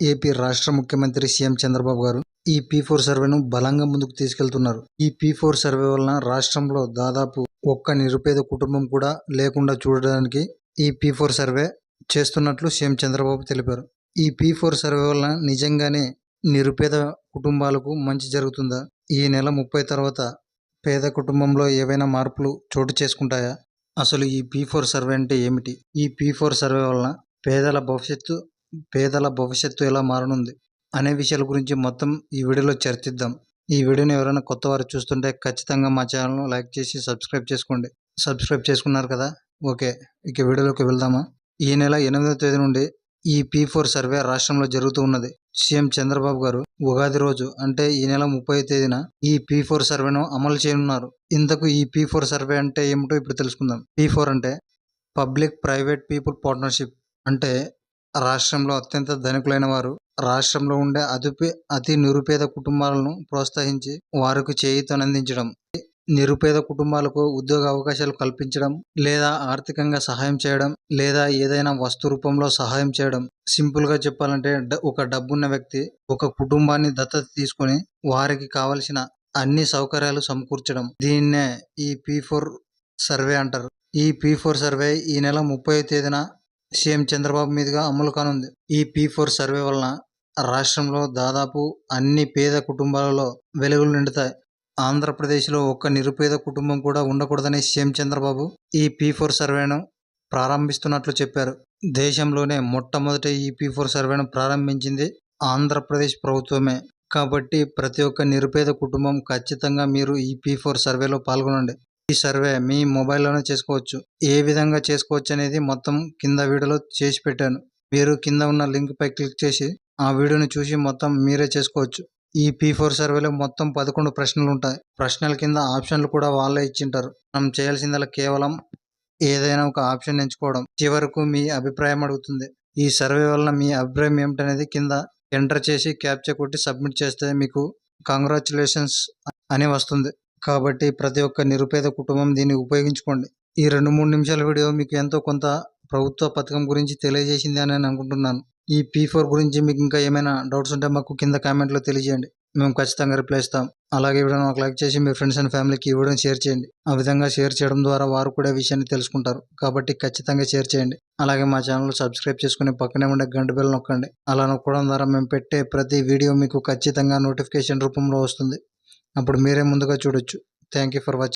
AP రాష్ట్ర ముఖ్యమంత్రి CM Chandrababu గారు ఈ పీ ఫోర్ సర్వేను బలంగా ముందుకు తీసుకెళ్తున్నారు. ఈ పీ ఫోర్ సర్వే వలన రాష్ట్రంలో దాదాపు ఒక్క నిరుపేద కుటుంబం కూడా లేకుండా చూడడానికి ఈ పీ ఫోర్ సర్వే చేస్తున్నట్లు సీఎం చంద్రబాబు తెలిపారు. ఈ పీ ఫోర్ సర్వే వలన నిజంగానే నిరుపేద కుటుంబాలకు మంచి జరుగుతుందా? ఈ నెల ముప్పై తర్వాత పేద కుటుంబంలో ఏవైనా మార్పులు చోటు చేసుకుంటాయా? అసలు ఈ పీ ఫోర్ సర్వే అంటే ఏమిటి? ఈ పీ ఫోర్ సర్వే వలన పేదల భవిష్యత్తు పేదల భవిష్యత్తు ఎలా మారనుంది అనే విషయాల గురించి మొత్తం ఈ వీడియోలో చర్చిద్దాం. ఈ వీడియోని ఎవరైనా కొత్త వారు చూస్తుంటే ఖచ్చితంగా మా ఛానల్ను లైక్ చేసి సబ్స్క్రైబ్ చేసుకోండి. సబ్స్క్రైబ్ చేసుకున్నారు కదా? ఓకే ఇక వీడియోలోకి వెళ్దామా? ఈ నెల ఎనిమిదవ తేదీ నుండి ఈ పీ ఫోర్ సర్వే రాష్ట్రంలో జరుగుతూ ఉన్నది. సీఎం చంద్రబాబు గారు ఉగాది రోజు అంటే ఈ నెల ముప్పై తేదీన ఈ పీ ఫోర్ సర్వేను అమలు చేయనున్నారు. ఇంతకు ఈ పీ ఫోర్ సర్వే అంటే ఏమిటో ఇప్పుడు తెలుసుకుందాం. పీ ఫోర్ అంటే పబ్లిక్ ప్రైవేట్ పీపుల్ పార్ట్నర్షిప్ అంటే రాష్ట్రంలో అత్యంత ధనికులైన వారు రాష్ట్రంలో ఉండే అదుపే అతి నిరుపేద కుటుంబాలను ప్రోత్సహించి వారికి చేయూతనందించడం నిరుపేద కుటుంబాలకు ఉద్యోగ అవకాశాలు కల్పించడం లేదా ఆర్థికంగా సహాయం చేయడం లేదా ఏదైనా వస్తు రూపంలో సహాయం చేయడం. సింపుల్గా చెప్పాలంటే డ- ఒక డబ్బున్న వ్యక్తి ఒక కుటుంబాన్ని దత్తత తీసుకొని వారికి కావలసిన అన్ని సౌకర్యాలు సమకూర్చడం. దీన్నే ఈ పీ ఫోర్ సర్వే అంటారు. ఈ పీ ఫోర్ సర్వే ఈ నెల ముప్పై తేదీన సీఎం చంద్రబాబు మీదుగా అమలు కానుంది. ఈ పీ ఫోర్ సర్వే వలన రాష్ట్రంలో దాదాపు అన్ని పేద కుటుంబాలలో వెలుగులు నిండుతాయి. ఆంధ్రప్రదేశ్లో ఒక్క నిరుపేద కుటుంబం కూడా ఉండకూడదని సీఎం చంద్రబాబు ఈ పీ ఫోర్ సర్వేను ప్రారంభిస్తున్నట్లు చెప్పారు. దేశంలోనే మొట్టమొదట ఈ పీ ఫోర్ సర్వేను ప్రారంభించింది ఆంధ్రప్రదేశ్ ప్రభుత్వమే. కాబట్టి ప్రతి ఒక్క నిరుపేద కుటుంబం ఖచ్చితంగా మీరు ఈ పీ ఫోర్ సర్వేలో పాల్గొనండి. ఈ సర్వే మీ మొబైల్లోనే చేసుకోవచ్చు. ఏ విధంగా చేసుకోవచ్చు అనేది మొత్తం కింద వీడియోలో చేసి పెట్టాను. మీరు కింద ఉన్న లింక్ పై క్లిక్ చేసి ఆ వీడియోని చూసి మొత్తం మీరే చేసుకోవచ్చు. ఈ పీ ఫోర్ సర్వేలో మొత్తం పదకొండు ప్రశ్నలు ఉంటాయి. ప్రశ్నల కింద ఆప్షన్లు కూడా వాళ్ళే ఇచ్చింటారు. మనం చేయాల్సిందల్లా కేవలం ఏదైనా ఒక ఆప్షన్ ఎంచుకోవడం చివరకు మీ అభిప్రాయం అడుగుతుంది. ఈ సర్వే వలన మీ అభిప్రాయం ఏమిటనేది కింద ఎంటర్ చేసి క్యాప్చర్ కొట్టి సబ్మిట్ చేస్తే మీకు కంగ్రాచులేషన్స్ అని వస్తుంది. కాబట్టి ప్రతి ఒక్క నిరుపేద కుటుంబం దీన్ని ఉపయోగించుకోండి. ఈ రెండు మూడు నిమిషాల వీడియో మీకు ఎంతో కొంత ప్రభుత్వ పథకం గురించి తెలియజేసింది అని నేను అనుకుంటున్నాను. ఈ పీ ఫోర్ గురించి మీకు ఇంకా ఏమైనా డౌట్స్ ఉంటే మాకు కింద కామెంట్లో తెలియజేయండి. మేము ఖచ్చితంగా రిప్లై ఇస్తాం. అలాగే ఈ ఒక లైక్ చేసి మీ ఫ్రెండ్స్ అండ్ ఫ్యామిలీకి ఈ వీడియోని షేర్ చేయండి. ఆ విధంగా షేర్ చేయడం ద్వారా వారు కూడా విషయాన్ని తెలుసుకుంటారు. కాబట్టి ఖచ్చితంగా షేర్ చేయండి. అలాగే మా ఛానల్ సబ్స్క్రైబ్ చేసుకుని పక్కనే ఉండే గంట బెల్ నొక్కండి. అలా నొక్కడం ద్వారా మేము పెట్టే ప్రతి వీడియో మీకు ఖచ్చితంగా నోటిఫికేషన్ రూపంలో వస్తుంది. అప్పుడు మీరే ముందుగా చూడొచ్చు. Thank you for watching